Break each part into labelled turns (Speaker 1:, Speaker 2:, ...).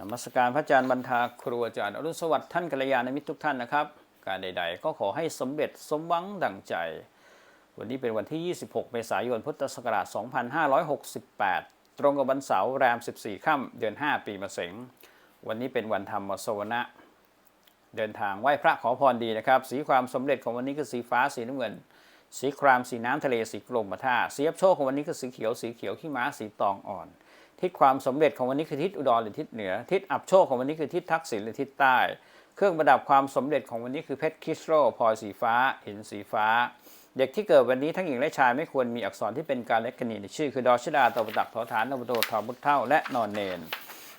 Speaker 1: นมัสการพระอาจารย์บรรทาครูอาจารย์อรุณสวัสดิ์ท่านกัลยาณมิตรทุกท่านนะครับ การใด ๆ ก็ขอให้สำเร็จสมหวังดังใจ วันนี้เป็นวันที่ 26 เมษายนพุทธศักราช 2568 ตรงกับวันเสาร์แรม 14 ค่ำเดือน 5 ปีมะเสงวันนี้เป็นวันธรรมสวนะ เดินทางไหว้พระขอพรดีนะครับ สีความสำเร็จของวันนี้คือสีฟ้าสีน้ำเงิน สีครามสีน้ำทะเลสีกรมท่าสีอับโชคของวันนี้คือสีเขียวสีเขียวขี้ม้าสีตองอ่อน ทิศความสำเร็จของวันนี้คือทิศอุดรหรือทิศเหนือ ทิศอับโชคของวันนี้คือทิศทักษิณหรือทิศใต้ เครื่องประดับความสำเร็จของวันนี้คือเพชรคริสโตรพลอยสีฟ้าหินสีฟ้า เด็กที่เกิดวันนี้ทั้งหญิงและชายไม่ควรมีอักษรที่เป็นการเล็กกนีในชื่อ คือดอชดาตบตักทอฐานนบโดทอบุตเท่าและนอนเนน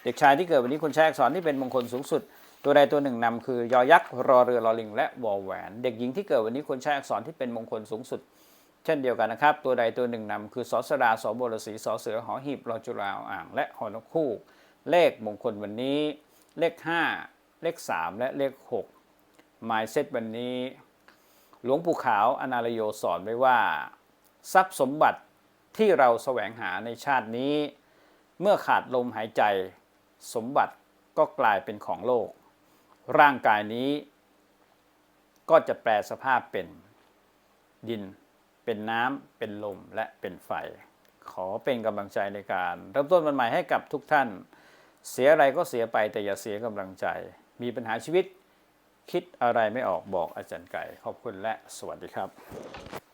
Speaker 1: เด็กชายที่เกิดวันนี้ควรใช้อักษรที่เป็นมงคลสูงสุด ตัวใดตัวหนึ่งนำคือยอยักษ์รอเรือรอลิง และวอแหวน เด็กหญิงที่เกิดวันนี้ควรใช้อักษรที่เป็นมงคลสูงสุด เช่นเดียวกันนะครับ ตัวใดตัวหนึ่งนำคือสอสดาสอบรสีสอเสือหอหีบรอจุฬาอ่าง และหอนกคู่ เลขมงคลวันนี้ เลข 5 เลข 3 และเลข6หมายเซตวันนี้ หลวงปู่ขาวอนาลโยสอนไว้ว่า ทรัพย์สมบัติที่เราแสวงหาในชาตินี้ เมื่อขาดลมหายใจ สมบัติก็กลายเป็นของโลก ร่างกายนี้ ก็จะแปลสภาพเป็นดิน เป็นน้ำเป็นลมและเป็นไฟ ขอเป็นกำลังใจในการเริ่มต้นวันใหม่ให้กับทุกท่าน เสียอะไรก็เสียไปแต่อย่าเสียกำลังใจ มีปัญหาชีวิตคิดอะไรไม่ออกบอกอาจารย์ไก่ ขอบคุณและสวัสดีครับ